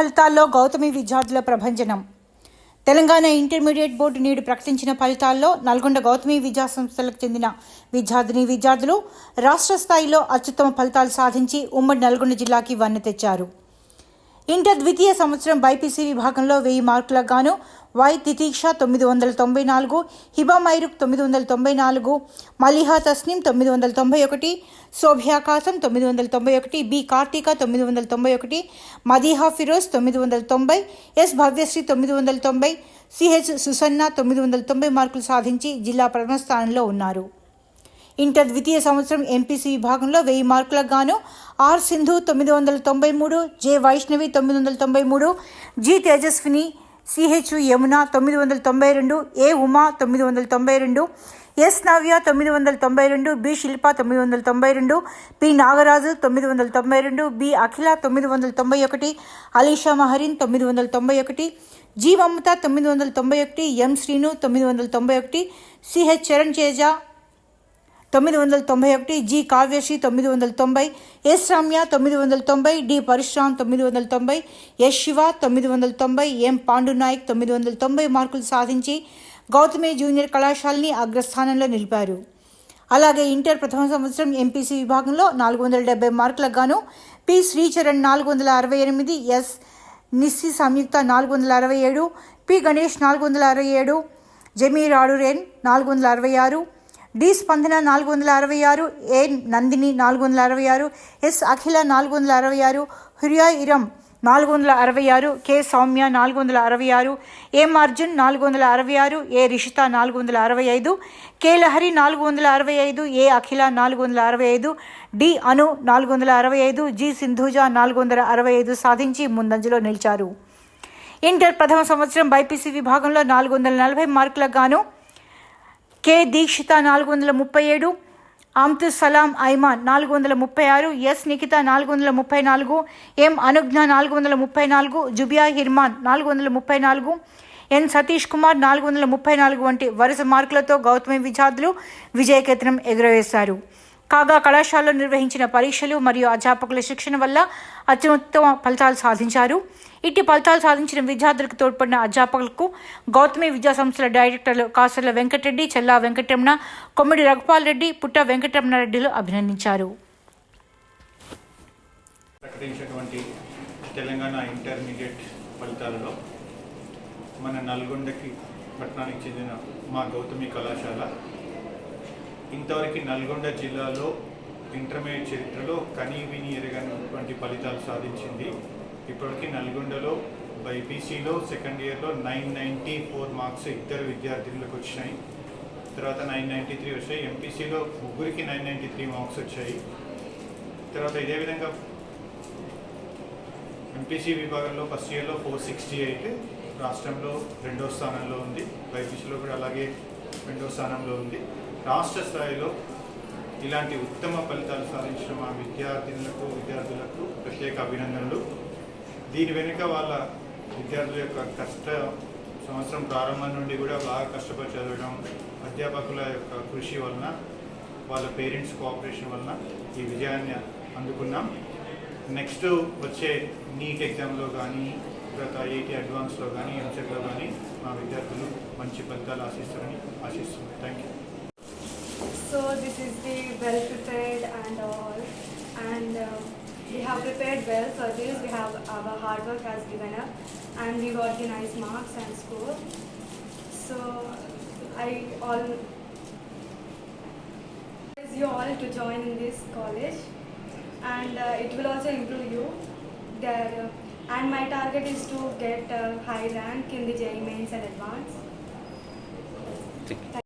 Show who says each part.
Speaker 1: ఫలితాల్లో గౌతమి విద్యార్థుల ప్రభంజనం. తెలంగాణ ఇంటర్మీడియట్ బోర్డు నేడు ప్రకటించిన ఫలితాల్లో నల్గొండ గౌతమి విద్యా సంస్థలకు చెందిన విద్యార్థిని విద్యార్థులు రాష్ట్ర స్థాయిలో అత్యుత్తమ ఫలితాలు సాధించి ఉమ్మడి నల్గొండ జిల్లాకి వన్నె తెచ్చారు. ఇంటర్ ద్వితీయ సంవత్సరం బైపీసీ విభాగంలో వెయ్యి మార్కులకు గాను వై తితీక్ష తొమ్మిది వందల తొంభై నాలుగు హిబా మైరుక్ తొమ్మిది వందల తొంభై నాలుగు మలిహా తస్నిం తొమ్మిది వందల తొంభై ఒకటి శోభ్యాకాశం తొమ్మిది వందల తొంభై ఒకటి బి కార్తీక తొమ్మిది వందల తొంభై ఒకటి మదీహా ఫిరోజ్ తొమ్మిది వందల తొంభై ఎస్ భవ్యశ్రీ తొమ్మిది వందల తొంభై సిహెచ్ సుసన్న తొమ్మిది వందల తొంభై మార్కులు సాధించి జిల్లా ప్రథమ స్థానంలో ఉన్నారు. ఇంటర్ ద్వితీయ సంవత్సరం ఎంపీసీ విభాగంలో వెయ్యి మార్కులకు గాను ఆర్ సింధు తొమ్మిది వందల తొంభై మూడు జె వైష్ణవి తొమ్మిది వందల తొంభై మూడు జి తేజస్విని సిహెచ్ యమున తొమ్మిది వందల తొంభై రెండు ఏ ఉమా తొమ్మిది వందల తొంభై రెండు ఎస్ నవ్య తొమ్మిది వందల తొంభై రెండు బి శిల్ప తొమ్మిది వందల తొంభై రెండు పి నాగరాజు తొమ్మిది వందల తొంభై రెండు బి అఖిల తొమ్మిది వందల తొంభై ఒకటి అలీషా మహరిన్ తొమ్మిది వందల తొంభై ఒకటి జి మమత తొమ్మిది వందల తొంభై ఒకటి ఎం శ్రీను తొమ్మిది వందల తొంభై ఒకటి సిహెచ్ చరణ్ చేజా తొమ్మిది వందల తొంభై ఒకటి జి కావ్యశ్రీ తొమ్మిది వందల తొంభై ఎస్ రమ్య తొమ్మిది వందల తొంభై డి పరశురామ్ తొమ్మిది వందల తొంభై ఎస్ శివ తొమ్మిది వందల తొంభై ఎం పాండునాయక్ తొమ్మిది వందల తొంభై మార్కులు సాధించి గౌతమి జూనియర్ కళాశాలని అగ్రస్థానంలో నిలిపారు. అలాగే ఇంటర్ ప్రథమ సంవత్సరం ఎంపీసీ విభాగంలో నాలుగు వందల డెబ్బై మార్కులకు గాను పి శ్రీచరణ్ నాలుగు వందల అరవై ఎనిమిది ఎస్ నిస్సి సంయుక్త నాలుగు వందల అరవై ఏడు పి గణేష్ నాలుగు వందల అరవై ఏడు జమీర్ ఆడురేన్ నాలుగు వందల అరవై ఆరు డి స్పందన నాలుగు వందల అరవై ఆరు ఏ నందిని నాలుగు వందల అరవై ఆరు ఎస్ అఖిల నాలుగు వందల అరవై ఆరు హురియా ఇరం నాలుగు వందల అరవై ఆరు కె సౌమ్య నాలుగు వందల అరవై ఆరు ఎం అర్జున్ నాలుగు వందల అరవై ఆరు ఏ రిషిత నాలుగు వందల అరవై ఐదు కె లహరి నాలుగు వందల అరవై ఐదు ఏ అఖిల నాలుగు వందల అరవై ఐదు డి అను నాలుగు వందల అరవై ఐదు జి సింధూజ నాలుగు వందల అరవై ఐదు సాధించి ముందంజలో నిలిచారు ఇంటర్ ప్రథమ సంవత్సరం బైపీసీ విభాగంలో నాలుగు వందల నలభై మార్కులకు గాను కె దీక్షిత నాలుగు వందల ముప్పై ఏడు అమ్తు సలాం ఐమాన్ నాలుగు వందల ముప్పై ఆరు ఎస్ నిఖిత నాలుగు వందల ముప్పై నాలుగు ఎం అనుజ్ఞ నాలుగు వందల ముప్పై నాలుగు జుబియా హిర్మాన్ నాలుగు వందల ముప్పై నాలుగు ఎన్ సతీష్ కుమార్ నాలుగు వందల ముప్పై నాలుగు వంటి వరుస మార్కులతో గౌతమి విద్యార్థులు విజయకేతనం ఎగురవేశారు. కాగా కళాశాలలో నిర్వహించిన పరీక్షలు మరియు అధ్యాపకుల శిక్షణ వల్ల అత్యుత్తమ ఫలితాలు సాధించారు. ఇట్టి ఫలితాలు సాధించిన విద్యార్థులకు తోడ్పడిన అధ్యాపకులకు గౌతమి విద్యా సంస్థల డైరెక్టర్లు కాసర్ల వెంకటరెడ్డి చెల్లా వెంకటరమణ కొమ్మిడి రఘుపాల్ రెడ్డి పుట్ట వెంకటరమణారెడ్డిలు అభినందించారు.
Speaker 2: ప్రకటించినటువంటి తెలంగాణ ఇంటర్మీడియట్ ఫలితాలలో మన నల్గొండకి పట్టణానికి చెందిన మా గౌతమి కళాశాల ఇంతవరకు నల్గొండ జిల్లాలో ఇంటర్మీడియట్ చరిత్రలో కనీవిని ఎరగనటువంటి ఫలితాలు సాధించింది. ఇప్పటికి నల్గొండలో బైపీసీలో సెకండ్ ఇయర్లో నైన్ నైంటీ ఫోర్ మార్క్స్ ఇద్దరు విద్యార్థినులకు వచ్చినాయి. తర్వాత నైన్ నైంటీ త్రీ వచ్చాయి. ఎంపీసీలో ముగ్గురికి నైన్ నైంటీ త్రీ మార్క్స్ వచ్చాయి. తర్వాత ఇదే విధంగా ఎంపీసీ విభాగంలో ఫస్ట్ ఇయర్లో ఫోర్ సిక్స్టీ ఎయిట్ రాష్ట్రంలో రెండో స్థానంలో ఉంది. బైపీసీలో కూడా అలాగే రెండో స్థానంలో ఉంది. రాష్ట్ర స్థాయిలో ఇలాంటి ఉత్తమ ఫలితాలు సాధించిన మా విద్యార్థినులకు విద్యార్థులకు ప్రత్యేక అభినందనలు. దీని వెనుక వాళ్ళ విద్యార్థుల యొక్క కష్ట సంవత్సరం ప్రారంభం నుండి కూడా బాగా కష్టపడి చదవడం అధ్యాపకుల యొక్క కృషి వలన వాళ్ళ పేరెంట్స్ కోఆపరేషన్ వలన ఈ విజయాన్ని అందుకున్నాం. నెక్స్ట్ వచ్చే నీట్ ఎగ్జామ్లో కానీ తర్వాత ఐఐటి అడ్వాన్స్లో కానీ ఎంసెట్లో కానీ మా విద్యార్థులు మంచి ఫలితాలు ఆశిస్తారని ఆశిస్తున్నాం. Thank you
Speaker 3: So this is the well prepared and all, and uh, we have prepared well for this. We have our hard work has given up, and we got the nice marks and score. So I all you all to join in this college, and uh, it will also improve you. There, uh, and my target is to get uh, high rank in the JEE mains and advance. Thank